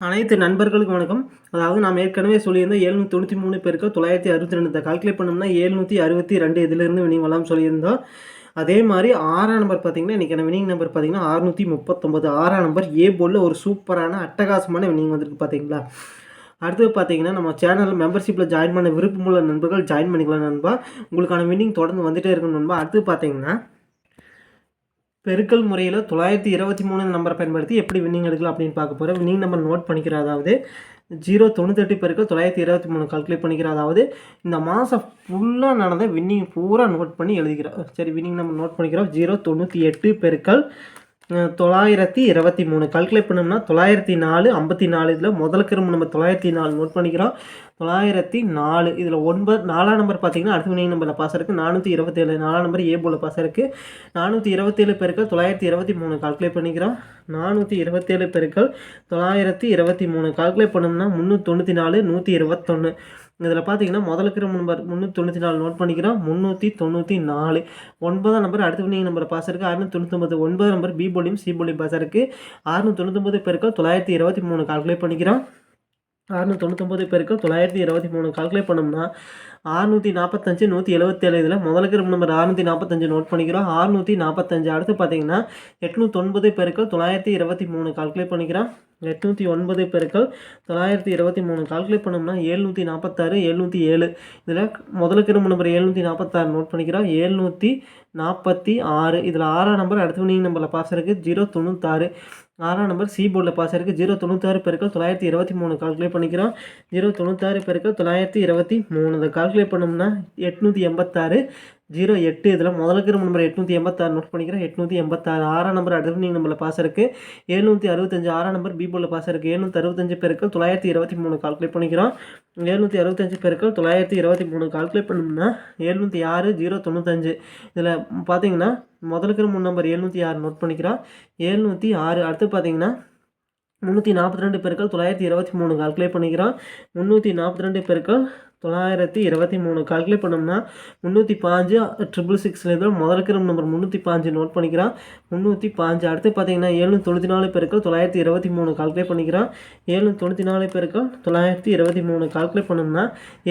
அனைத்து நண்பர்களுக்கும் வணக்கம். அதாவது நாம் ஏற்கனவே சொல்லியிருந்தோம் எழுநூற்றி தொண்ணூற்றி மூணு பேருக்கு தொள்ளாயிரத்தி அறுபத்தி ரெண்டு கால்குலேட் பண்ணோம்னா எழுநூற்றி அறுபத்தி ரெண்டு இதிலிருந்து வினிங் வரலாம் சொல்லியிருந்தோம். அதே மாதிரி ஆறாம் நம்பர் பார்த்தீங்கன்னா இன்றைக்கான வினிங் நம்பர் பார்த்தீங்கன்னா அறுநூற்றி முப்பத்தொம்பது ஆறாம் நம்பர் ஏ போலில் ஒரு சூப்பரான அட்டகாசமான வினிங் வந்திருக்கு பார்த்தீங்களா? அடுத்தது பார்த்தீங்கன்னா நம்ம சேனல் மெம்பர்ஷிப்பில் ஜாயின் பண்ண விருப்பமுள்ள நண்பர்கள் ஜாயின் பண்ணிக்கலாம் நண்பா. உங்களுக்கான வின்னிங் தொடர்ந்து வந்துகிட்டே இருக்கணும் நண்பா. அடுத்து பார்த்தீங்கன்னா பெருக்கல் முறையில் தொள்ளாயிரத்தி இருபத்தி மூணு நம்பரை பயன்படுத்தி எப்படி வின்னிங் எடுக்கலாம் அப்படின்னு பார்க்க போகிறோம் வின்னிங் நம்பர் நோட் பண்ணிக்கிறோம் அதாவது ஜீரோ தொண்ணூத்தெட்டு பெருக்கள் தொள்ளாயிரத்தி இருபத்தி மூணு கால்குலேட் பண்ணிக்கிறோம் அதாவது இந்த மாதம் ஃபுல்லாக நடந்த வின்னிங் பூரா நோட் பண்ணி எழுதிக்கிறோம். சரி வின்னிங் நம்பர் நோட் பண்ணிக்கிறோம். ஜீரோ தொண்ணூற்றி எட்டு பெருக்கள் தொள்ளாயிரத்தி இருபத்தி மூணு. கல்குலேட் பண்ணோம்னா தொள்ளாயிரத்தி நாலு ஐம்பத்தி நாலு. இதில் முதல் கிரும்பு நம்ம தொள்ளாயிரத்தி நாலு நோட் பண்ணிக்கிறோம். தொள்ளாயிரத்தி நாலு இதில் ஒன்பது நாலாம் நம்பர் பார்த்தீங்கன்னா அடுத்த வினை நம்பரில் பாஸ் இருக்குது நானூற்றி இருபத்தேழு நாலாம் நம்பர் ஏ போல் பாஸ் இருக்குது நானூற்றி இருபத்தேழு பெருக்கள் தொள்ளாயிரத்தி இருபத்தி மூணு. கால்குலேட் பண்ணிக்கிறோம். நானூற்றி இருபத்தேழு பெருக்கள் தொள்ளாயிரத்தி இருபத்தி மூணு. கால்குலேட் பண்ணோம்னா முந்நூற்றி தொண்ணூற்றி நாலு நூற்றி இருபத்தொன்று இதில் பார்த்தீங்கன்னா முதல் இருக்கிற நம்பர் முந்நூற்றி தொண்ணூற்றி நாலு நோட் பண்ணிக்கிறோம். முந்நூற்றி தொண்ணூற்றி நாலு. ஒன்பதாம் நம்பர் அடுத்த வினிங் நம்பர் பாஸ் இருக்குது அறுநூற்றி தொண்ணூற்றொம்பது ஒன்பது நம்பர் பி போலியும் சி போலியும் பாஸ் இருக்குது அறுநூற்றி தொண்ணூற்றொம்பது பேருக்கு தொள்ளாயிரத்தி இருபத்தி மூணு கால்குலேட் பண்ணிக்கிறோம். அறுநூற்றி தொண்ணூற்றொம்பது பேருக்கு தொள்ளாயிரத்தி இருபத்தி மூணு கால்குலேட் பண்ணோம்னா அறுநூற்றி நாற்பத்தஞ்சு நூற்றி எழுபத்தேழு இதில் முதலுக்கு நம்பர் அறுநூற்றி நாற்பத்தஞ்சு நோட் பண்ணிக்கிறோம். அறுநூற்றி நாற்பத்தஞ்சு அடுத்து பார்த்தீங்கன்னா எட்நூற்றொன்பது பேருக்கு தொள்ளாயிரத்தி இருபத்தி மூணு கால்குலேட் பண்ணிக்கிறோம். எட்நூற்றி ஒன்பது பெருக்கள் தொள்ளாயிரத்தி இருபத்தி மூணு. கால்குலேட் பண்ணோம்னா ஏழ்நூற்றி நாற்பத்தாறு எழுநூற்றி ஏழு. இதில் முதலுக்கு இரும்பு நம்பர் எழுநூற்றி நாற்பத்தாறு நோட் பண்ணிக்கிறோம். எழுநூற்றி நாற்பத்தி ஆறு. இதில் ஆறாம் நம்பர் அடுத்த வினிங் நம்பரில் பாஸ் இருக்குது ஜீரோ தொண்ணூத்தாறு. ஆறாம் நம்பர் சி போர்டில் பாஸ் இருக்குது ஜீரோ தொண்ணூத்தாறு பெருக்கள் தொள்ளாயிரத்தி இருபத்தி மூணு. கால்குலேட் பண்ணிக்கிறோம். ஜீரோ தொண்ணூத்தாறு பெருக்கள் தொள்ளாயிரத்தி இருபத்தி மூணு. இதை கால்குலேட் பண்ணோம்னா எட்நூற்றி எண்பத்தாறு. ஜீரோ எட்டு இதில் முதலுக்கு நம்பர் எட்நூற்றி எண்பத்தாறு நோட் பண்ணிக்கிறேன். எட்நூற்றி எண்பத்தாறு ஆறாம் நம்பர் அட்வனிங் நம்பரில் பாஸ் இருக்குது எழுநூற்றி அறுபத்தஞ்சு ஆறாம் நம்பர் பீபோவில் பாஸ் இருக்குது எழுநூற்றி அறுபத்தஞ்சு பெருக்கள் தொள்ளாயிரத்தி இருபத்தி மூணு கால்குலேட் பண்ணிக்கிறோம். எழுநூற்றி அறுபத்தஞ்சு பேருக்கு தொள்ளாயிரத்தி இருபத்தி மூணு கால்குலேட் பண்ணோம்னா எழுநூற்றி ஆறு ஜீரோ தொண்ணூத்தஞ்சு. இதில் பார்த்தீங்கன்னா முதலுக்கு மூணு நம்பர் எழுநூற்றி ஆறு நோட் பண்ணிக்கிறோம். எழுநூற்றி ஆறு அடுத்து பார்த்தீங்கன்னா முந்நூற்றி நாற்பத்தி ரெண்டு பெருக்கள் தொள்ளாயிரத்தி இருபத்தி மூணு கால்குலேட் பண்ணிக்கிறோம். முந்நூற்றி நாற்பத்தி ரெண்டு பெருக்கள் தொள்ளாயிரத்தி இருபத்தி மூணு கால்குலேட் பண்ணோம்னா முந்நூற்றி பாஞ்சு ட்ரிபிள் சிக்ஸ்லேருந்து முதல் முதல் நம்பர் முந்நூற்றி பாஞ்சு நோட் பண்ணிக்கிறான் முந்நூற்றி பாஞ்சு அடுத்து பார்த்தீங்கன்னா ஏழு தொண்ணூற்றி நாலு பெருக்கள் தொள்ளாயிரத்தி இருபத்தி மூணு கால்குலேட் பண்ணிக்கிறான் ஏழு தொண்ணூற்றி நாலு பெருக்கள் தொள்ளாயிரத்தி இருபத்தி மூணு கால்குலேட் பண்ணோம்னா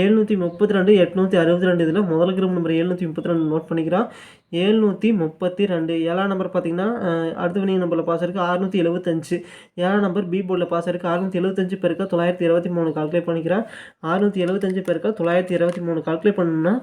ஏழ்நூற்றி முப்பத்தி ரெண்டு எட்நூற்றி அறுபத்தி ரெண்டு இதில் முதல் கிரம் நம்பர் எழுநூற்றி முப்பத்தி ரெண்டு நோட் பண்ணிக்கிறான் ஏழ்நூற்றி முப்பத்தி ரெண்டு. ஏழாம் நம்பர் பார்த்தீங்கன்னா அடுத்த வினிங் நம்பரில் பாஸ் இருக்குது அறுநூற்றி எழுபத்தஞ்சு ஏழாம் நம்பர் பி போர்டில் பாஸ் இருக்குது அறுநூற்றி எழுபத்தஞ்சு பெருக்க தொள்ளாயிரத்தி இருபத்தி மூணு கால்குலேட் பண்ணிக்கிறேன். அறுநூற்றி எழுபத்தஞ்சு பெருக்க தொள்ளாயிரத்தி இருபத்தி மூணு கால்குலேட் பண்ணணும்னா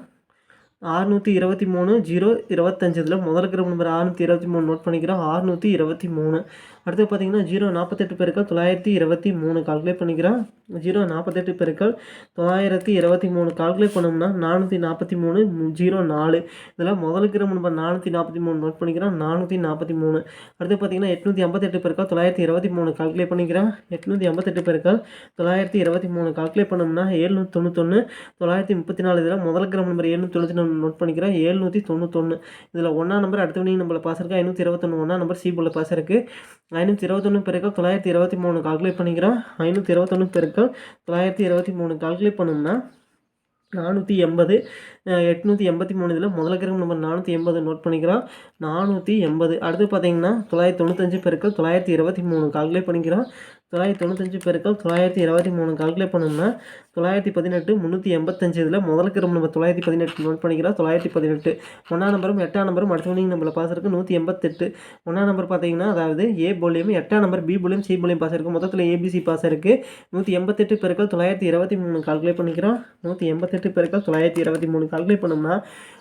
ஆறுநூற்றி இருபத்தி மூணு ஜீரோ இருபத்தஞ்சு. இதில் முதல் கிராம் நம்பர் அறுநூற்றி இருபத்தி மூணு நோட் பண்ணிக்கிறோம் அறுநூற்றி இருபத்தி மூணு. அடுத்து பார்த்தீங்கன்னா ஜீரோ நாற்பத்தெட்டு பெருக்கள் தொள்ளாயிரத்தி இருபத்தி மூணு கால்குலேட் பண்ணிக்கிறோம் ஜீரோ நாற்பத்தெட்டு பெருக்கள் தொள்ளாயிரத்தி இருபத்தி மூணு கால்குலேட் பண்ணோம்னா நானூற்றி நாற்பத்தி மூணு ஜீரோ நாலு. இதில் முதல் கிராம் நம்பர் நானூற்றி நாற்பத்தி மூணு நோட் பண்ணிக்கிறோம் நானூற்றி நாற்பத்தி மூணு. அடுத்து பார்த்தீங்கன்னா எட்நூற்றி ஐம்பத்தெட்டு பெருக்கள் தொள்ளாயிரத்தி இருபத்தி மூணு கால்குலேட் பண்ணிக்கிறோம் எட்நூற்றி ஐம்பத்தெட்டு பெருக்கள் தொள்ளாயிரத்தி இருபத்தி மூணு கால்குலேட் பண்ணோம்னா ஏழ்நூற்றி தொண்ணூத்தொன்று தொள்ளாயிரத்தி முப்பத்தி நாலு இதில் முதல் கிராம் நம்பர் ஏழ்நூற்றி தொண்ணூற்றி நோட் பண்ணிக்கிறேன். ஏழ்நூற்றி தொண்ணூத்தொன்று இதில் ஒன்றா நம்பர் அடுத்த நம்மளை பாஸ் இருக்கா? ஐநூற்றி இருபத்தொன்று ஒன்றா நம்பர் சி போல பாஸ் இருக்குது ஐநூற்றி இருபத்தொன்று பெருக்கள் தொள்ளாயிரத்தி இருபத்தி மூணு கால்குலேட் பண்ணிக்கிறோம். ஐநூற்றி இருபத்தொன்று பெருக்கள் தொள்ளாயிரத்தி இருபத்தி மூணு கால்குலேட் பண்ணோம்னா நானூற்றி எண்பது எட்நூற்றி எண்பத்தி மூணு இதில் முதல் கிரகம் நம்பர் நானூற்றி எண்பது நோட் பண்ணிக்கிறோம். நானூற்றி எண்பது. அடுத்து பார்த்தீங்கன்னா தொள்ளாயிரத்தி தொண்ணூத்தஞ்சு பெருக்கள் தொள்ளாயிரத்தி இருபத்தி மூணு கால்குலேட் பண்ணிக்கிறோம். தொள்ளாயிரத்தி தொண்ணூத்தஞ்சு பெருக்கள் தொள்ளாயிரத்தி இருபத்தி மூணு கால்குலேட் பண்ணோம்னா தொள்ளாயிரத்தி பதினெட்டு முந்நூற்றி எண்பத்தஞ்சு இதில் முதல் கிரம் நம்ம தொள்ளாயிரத்தி பதினெட்டு நோட் பண்ணிக்கிறோம் தொள்ளாயிரத்தி பதினெட்டு. ஒன்றாம் நம்பரும் எட்டாம் நம்பரும் அடுத்த மணிக்கு நம்மள பாஸ் இருக்குது நூற்றி எண்பத்தெட்டு. ஒன்றாம் நம்பர் பார்த்தீங்கன்னா அதாவது ஏ போலியும் எட்டாம் நம்பர் பி போலியும் சி போலியும் பாஸ் இருக்குது மொத்தத்தில் ஏபிசி பாஸ் இருக்குது நூற்றி எண்பத்தெட்டு பெருக்கள் தொள்ளாயிரத்தி இருபத்தி மூணு கால்குலேட் பண்ணிக்கிறோம். நூற்றி எண்பத்தெட்டு பெருக்கள் தொள்ளாயிரத்தி இருபத்தி மூணு கால்குலேட் பண்ணோம்னா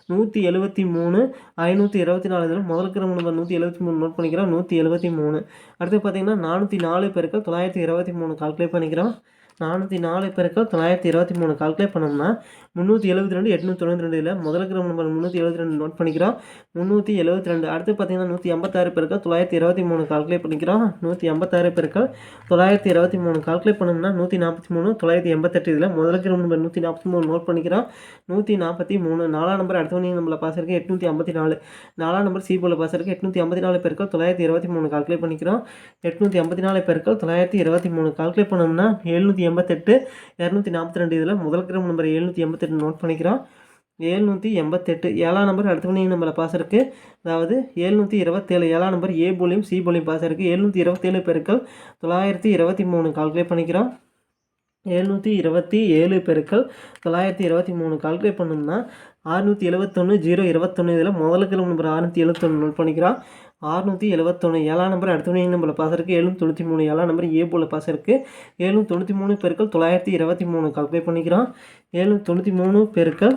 நூற்றி எழுபத்தி மூணு ஐநூற்றி இருபத்தி நாலு இதில் முதல் கிரம நம்பர் நூற்றி எழுபத்தி மூணு நோட் பண்ணிக்கிறோம். நூற்றி எழுபத்தி மூணு. அடுத்து பார்த்தீங்கன்னா நானூற்றி நாலு பேருக்கு தொள்ளாயிரத்தி இருபத்தி மூணு கால்குலேட் பண்ணிக்கிறோம். நானூற்றி நாலு பெருக்கள் தொள்ளாயிரத்தி இருபத்தி மூணு கால்குலேட் பண்ணோம்னா முந்நூற்றி எழுபத்தி ரெண்டு எட்நூற்றி தொண்ணூற்றி ரெண்டு இதில் முதல் கிராம் நம்பர் முந்நூற்றி எழுபத்தி ரெண்டு நோட் பண்ணிக்கிறோம். முந்நூற்றி எழுபத்தி ரெண்டு அடுத்து பார்த்தீங்கன்னா நூற்றி ஐம்பத்தாறு பெருக்கள் தொள்ளாயிரத்தி இருபத்தி மூணு கால்குலேட் பண்ணிக்கிறோம். நூற்றி ஐம்பத்தாறு பெருக்கள் தொள்ளாயிரத்தி இருபத்தி மூணு கால்குலேட் பண்ணோம்னா நூற்றி நாற்பத்தி மூணு தொள்ளாயிரத்தி எண்பத்தெட்டு இதில் முதல் கிராம் நம்பர் நூற்றி நாற்பத்தி மூணு நோட் பண்ணிக்கிறோம். நூற்றி நாற்பத்தி மூணு நாலாம் நம்பர் அடுத்த மணி பாஸ் இருக்குது எட்நூற்றி ஐம்பத்தி நாலு. நாலாம் நம்பர் சி போல பாஸ் இருக்குது எட்நூற்றி ஐம்பத்தி நாலு பெருக்கள் தொள்ளாயிரத்தி இருபத்தி மூணு கால்குலேட் பண்ணிக்கிறோம். எட்நூற்றி ஐம்பத்தி நாலு பெருக்கள் தொள்ளாயிரத்தி இருபத்தி மூணு கால்குலேட் பண்ணோம்னா எழுநூற்றி எண்பத்தெட்டு இரநூத்தி நாற்பத்தி ரெண்டு இதில் முதல் கிராம் நம்பர் எழுநூற்றி எண்பத்தெட்டு நோட் பண்ணிக்கிறோம். ஏழ்நூற்றி எண்பத்தெட்டு. ஏழாம் நம்பர் அடுத்த வினிங் நம்பரில் பாஸ் இருக்குது அதாவது ஏழ்நூற்றி இருபத்தேழு ஏழாம் நம்பர் ஏ போலியும் சி போலியும் பாஸ் இருக்குது ஏழ்நூற்றி இருபத்தேழு பெருக்கள் தொள்ளாயிரத்தி இருபத்தி மூணு கால்குலேட் பண்ணிக்கிறோம். எழுநூற்றி இருபத்தி ஏழு பெருக்கள் தொள்ளாயிரத்தி இருபத்தி மூணு கால்குலேட் பண்ணோம்னா ஆறுநூற்றி எழுபத்தொன்று ஜீரோ இருபத்தொன்று இதில் முதலுக்கு நம்பர் ஆறுநூற்றி எழுபத்தொன்று நோட் பண்ணிக்கிறோம். ஆறுநூற்றி எழுபத்தொன்று ஏழாம் நம்பர் அடுத்த நம்பரில் பாஸ் இருக்குது எழுநூற்றி தொண்ணூற்றி மூணு ஏழாம் நம்பர் ஏ போல் பாஸ் இருக்குது ஏழு தொண்ணூற்றி மூணு பெருக்கள் தொள்ளாயிரத்தி இருபத்தி மூணு கால்குலேட் பண்ணிக்கிறோம். ஏழு தொண்ணூற்றி மூணு பெருக்கள்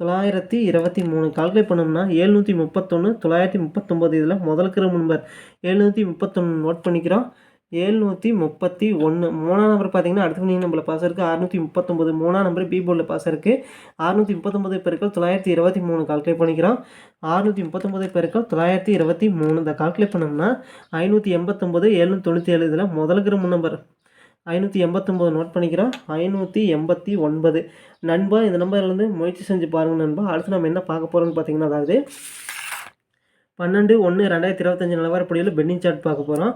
தொள்ளாயிரத்தி இருபத்தி மூணு கால்குலேட் பண்ணோம்னா எழுநூற்றி முப்பத்தொன்று தொள்ளாயிரத்தி முப்பத்தொம்போது இதில் முதலுக்கு நம்பர் எழுநூற்றி முப்பத்தொன்று நோட் பண்ணிக்கிறோம். எழுநூற்றி முப்பத்தி ஒன்று மூணாம் நம்பர் பார்த்தீங்கன்னா அடுத்த மணி நம்பரில் பாஸ் இருக்குது அறுநூற்றி முப்பத்தொம்பது மூணாம் நம்பர் பி போர்டில் பாஸ் இருக்குது அறுநூற்றி முப்பத்தொம்பது பெருக்கள் தொள்ளாயிரத்தி இருபத்தி மூணு கால்குலேட் பண்ணிக்கிறோம். அறுநூற்றி முப்பத்தொம்பது பெருக்கள் தொள்ளாயிரத்தி இருபத்தி மூணு. இந்த கால்குலேட் பண்ணோம்னா ஐநூற்றி எண்பத்தொம்பது எழுநூற்றி தொண்ணூற்றி ஏழு. இதில் முதலுக்கிற நம்பர் ஐநூற்றி எண்பத்தொம்போது நோட் பண்ணிக்கிறோம். ஐநூற்றி எண்பத்தி ஒன்பது. நண்பா இந்த நம்பர்லேருந்து முயற்சி செஞ்சு பாருங்கள் நண்பா. அடுத்து நம்ம என்ன பார்க்க போகிறோம்னு பார்த்தீங்கன்னா அதாவது பன்னெண்டு ஒன்று ரெண்டாயிரத்தி இருபத்தஞ்சி நிலவரப்படியில் பெண்டிங் சார்ட் பார்க்க போகிறோம்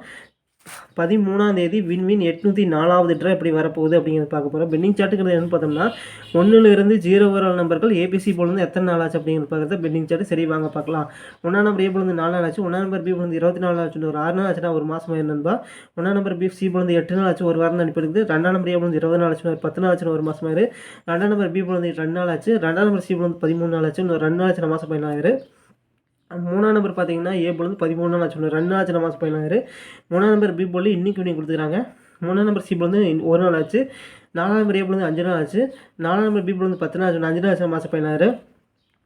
பதிமூணாம் தேதி விண்வின் எட்நூற்றி நாலாவது ட்ரா எப்படி வரப்போகுது அப்படிங்கிறத பார்க்க போகிறோம் பெண்டிங் சார்ட்டுங்கிறது என்னன்னு பார்த்தோம்னா ஒன்றுலேருந்து ஜீரோ வர நம்பர்கள் ஏபிசி போலேருந்து எத்தனை நாள் ஆச்சு அப்படிங்கிறது பார்க்குறது பெண்டிங் சார்ட் சரி வாங்க பார்க்கலாம். ஒன்றாம் நம்பர் ஏ போலேருந்து நாலு நாள் ஆச்சு ஒன்றாம் நம்பர் பி போலேருந்து இருபத்தி நாலு ஆச்சு ஒரு ஆறு நாள் ஆச்சுன்னா ஒரு மாதம் நண்பா? ஒன்றாம் நம்பர் பி சி போலேருந்து எட்டு நாள் ஆச்சு ஒரு வாரம் தான் அனுப்பிடுது ரெண்டாம் நம்பர் ஏ போலேருந்து இருபது நாள் ஆச்சு ஒரு பத்து நாள் ஆச்சு ஒரு மாதம் ஆயிரு ரெண்டாம் நம்பர் பி போலேருந்து ரெண்டு நாள் ஆச்சு ரெண்டாம் நம்பர் சி போலேருந்து பதிமூணு நாள் ஆச்சு இன்னும் ரெண்டு நாள் ஆச்சு மாதம் பதினாயிரம் மூணாம் நம்பர் பார்த்தீங்கன்னா ஏ போல் பதிமூணு நாள் ஆச்சு ரெண்டு நாள் ஆச்சு மாதம் பதினாறு மூணாம் நம்பர் பி போல் இன்னைக்கு வினிங் கொடுத்துருக்காங்க மூணாம் நம்பர் சி போல் வந்து ஒரு நாள் ஆச்சு நாலாம் நம்பர் ஏ போல் வந்து அஞ்சு நாள் ஆச்சு நாலாம் நம்பர் பி போல் வந்து பத்து நாள் ஆச்சு அஞ்சு நாள் மாதம் பதினாறு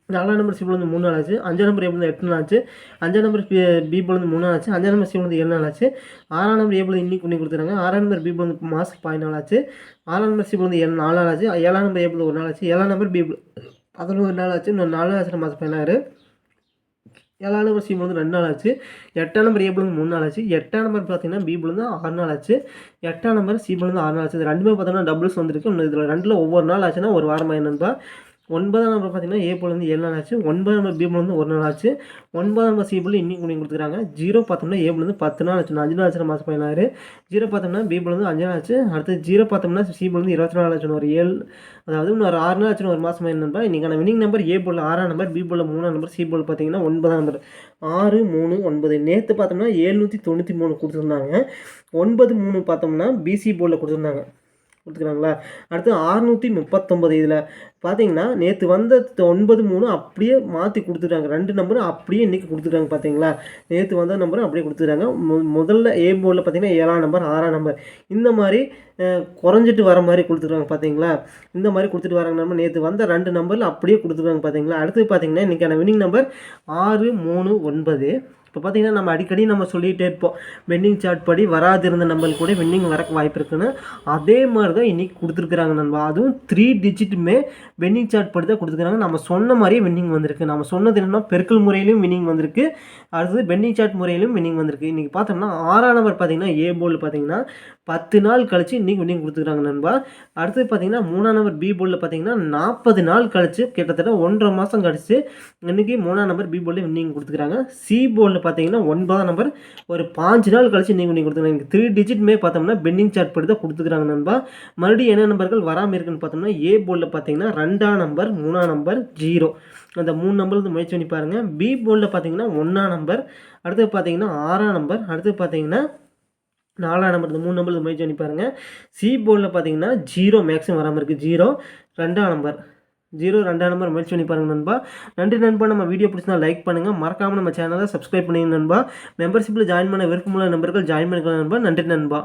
நாலாம் நம்பர் சி போல் வந்து மூணு நாள் ஆச்சு அஞ்சாம் நம்பர் ஏ போல் எட்டு நாள் ஆச்சு அஞ்சாம் நம்பர் பி பி போல் வந்து மூணு நாள் ஆச்சு அஞ்சாம் நம்பர் சி போல் வந்து ஏழு நாள் ஆச்சு ஆறாம் நம்பர் ஏ போல் இன்னைக்கு பண்ணி கொடுத்துருக்காங்க ஆறாம் நம்பர் பி போல் வந்து மாதம் பதினாலு ஆச்சு ஆறாம் நம்பர் சி போல் வந்து ஏழு நாலு நாள் ஆச்சு ஏழாம் நம்பர் ஏ போல் ஒரு நாள் ஆச்சு ஏழாம் நம்பர் பி பதினோரு நாள் ஆச்சு இன்னும் நாலு ஆச்சு மாதம் பதினாறு ஏழாம் நம்பர் சி வந்து ரெண்டு நாள் ஆச்சு. எட்டாம் நம்பர் ஏ வந்து மூணு நாள் ஆச்சு. எட்டாம் நம்பர் பார்த்தீங்கன்னா பி வந்து ஆறு நாள் ஆச்சு. எட்டாம் நம்பர் சி வந்து ஆறு நாள் ஆச்சு. இது ரெண்டுமே பார்த்தோம்னா டபுள்ஸ் வந்திருக்கு. இன்னும் இதில் ரெண்டில் ஒவ்வொரு நாள் ஆச்சுன்னா ஒரு வாரமாக என்னன்பா? ஒன்பதாம் நம்பர் பார்த்தீங்கன்னா ஏ போலேருந்து ஏழு நாள் ஆச்சு. ஒன்பதாம் நம்பர் பி போலேருந்து வந்து ஒரு நாள் ஆச்சு. ஒன்பதாம் நம்பர் சி போல் இன்னைக்கு கொஞ்சம் கொடுத்துருக்காங்க. ஜீரோ பார்த்தோம்னா ஏ போலேருந்து வந்து பத்து நாள் ஆச்சு. அஞ்சு நாள் ஆச்சு மாதம் பதினாறு. ஜீரோ பார்த்தோம்னா பி போலேருந்து வந்து அஞ்சு நாள் ஆச்சு. அடுத்து ஜீரோ பார்த்தோம்னா சி போலேருந்து வந்து இருபத்தி நாலு ஆச்சு ஒரு ஏழு அதாவது இன்னொரு ஆறு நாள் ஆச்சு ஒரு மாதம் என்னப்பா இன்றைக்கான வினிங் நம்பர் ஏ போல் ஆறாம் நம்பர் பி போல் மூணாம் நம்பர் சி போல் பார்த்தீங்கன்னா ஒன்பதாம் நம்பர் ஆறு மூணு ஒன்பது. நேற்று பார்த்தோம்னா ஏழ்நூற்றி தொண்ணூற்றி மூணு கொடுத்துருந்தாங்க. ஒன்பது மூணு பார்த்தோம்னா பிசி போர்டில் கொடுத்துருந்தாங்க. கொடுத்துக்கிறாங்களா அடுத்து அறுநூற்றி முப்பத்தொம்பது இதில் பார்த்தீங்கன்னா நேற்று வந்த ஒன்பது மூணு அப்படியே மாற்றி கொடுத்துட்டாங்க. ரெண்டு நம்பரும் அப்படியே இன்றைக்கி கொடுத்துட்டாங்க பார்த்தீங்களா நேற்று வந்த நம்பரும் அப்படியே கொடுத்துட்டாங்க. முதல்ல ஏ போர்டில் பார்த்தீங்கன்னா ஏழாம் நம்பர் ஆறாம் நம்பர் இந்த மாதிரி குறைஞ்சிட்டு வர மாதிரி கொடுத்துருக்காங்க பார்த்தீங்களா இந்த மாதிரி கொடுத்துட்டு வராங்க நம்ம நேற்று வந்த ரெண்டு நம்பரில் அப்படியே கொடுத்துருக்காங்க பார்த்தீங்களா அடுத்து பார்த்தீங்கன்னா இன்றைக்கான வினிங் நம்பர் ஆறு மூணு ஒன்பது. இப்போ பார்த்தீங்கன்னா நம்ம அடிக்கடி நம்ம சொல்லிகிட்டே இருப்போம் வெண்டிங் சார்ட் படி வராதிருந்த நம்பர் கூட வெண்டிங் வரக்கு வாய்ப்பு இருக்குன்னு. அதே மாதிரி தான் இன்றைக்கி கொடுத்துருக்குறாங்க நண்பா. அதுவும் த்ரீ டிஜிட்டுமே வெண்டிங் சார்ட் படி தான் கொடுத்துருக்காங்க நம்ம சொன்ன மாதிரியே வெண்டிங் வந்திருக்கு. நம்ம சொன்னது என்னென்னா பெருக்கல் முறையிலும் வின்னிங் வந்திருக்கு. அடுத்தது வெண்டிங் சார்ட் முறையிலும் வின்னிங் வந்திருக்கு. இன்றைக்கி பார்த்தோம்னா ஆறாம் நம்பர் பார்த்தீங்கன்னா ஏ போல் பார்த்தீங்கன்னா பத்து நாள் கழிச்சு இன்றைக்கி வின்னிங் கொடுத்துருக்காங்க நண்பா. அடுத்தது பார்த்தீங்கன்னா மூணாம் நம்பர் பி போர்டில் பார்த்தீங்கன்னா நாற்பது நாள் கழித்து கிட்டத்தட்ட ஒன்றரை மாதம் கழிச்சு இன்றைக்கி மூணாம் நம்பர் பி போலில் வின்னிங் கொடுத்துருக்காங்க சி நம்பர் பார்த்தீங்கன்னா ஒன்பதாம் நம்பர் ஒரு பாஞ்சு நாள் கழிச்சு நீங்கள் நீங்கள் கொடுத்துருக்காங்க த்ரீ டிஜிட்மே பார்த்தோம்னா பெண்டிங் சார்ட் படி தான் கொடுத்துருக்காங்க நண்பா. மறுபடியும் என்ன நம்பர்கள் வராமல் இருக்குன்னு பார்த்தோம்னா ஏ போர்டில் பார்த்தீங்கன்னா ரெண்டாம் நம்பர் மூணாம் நம்பர் ஜீரோ அந்த மூணு நம்பர் வந்து முயற்சி பண்ணி பாருங்கள் பி போர்டில் பார்த்தீங்கன்னா ஒன்றாம் நம்பர் அடுத்து பார்த்தீங்கன்னா ஆறாம் நம்பர் அடுத்து பார்த்தீங்கன்னா நாலாம் நம்பர் இந்த மூணு நம்பர் முயற்சி பண்ணி பாருங்கள் சி போர்டில் பார்த்தீங்கன்னா ஜீரோ மேக்ஸிமம் வராமல் இருக்குது ஜீரோ ரெண்டாம் நம்பர் ஜீரோ ரெண்டாம் நம்பர் முயற்சி பண்ணி பாருங்கள் நண்பா. நன்றி நண்பா. நம்ம வீடியோ பிடிச்சினா லைக் பண்ணுங்கள் மறக்காமல் நம்ம சேனலை சப்ஸ்கிரைப் பண்ணிங்க நண்பா. மெம்பர்ஷிப்பில் ஜாயின் பண்ண விருப்பமுள்ள நம்பர்கள் ஜாயின் பண்ணிக்கலாம் நண்பா. நன்றி நண்பா.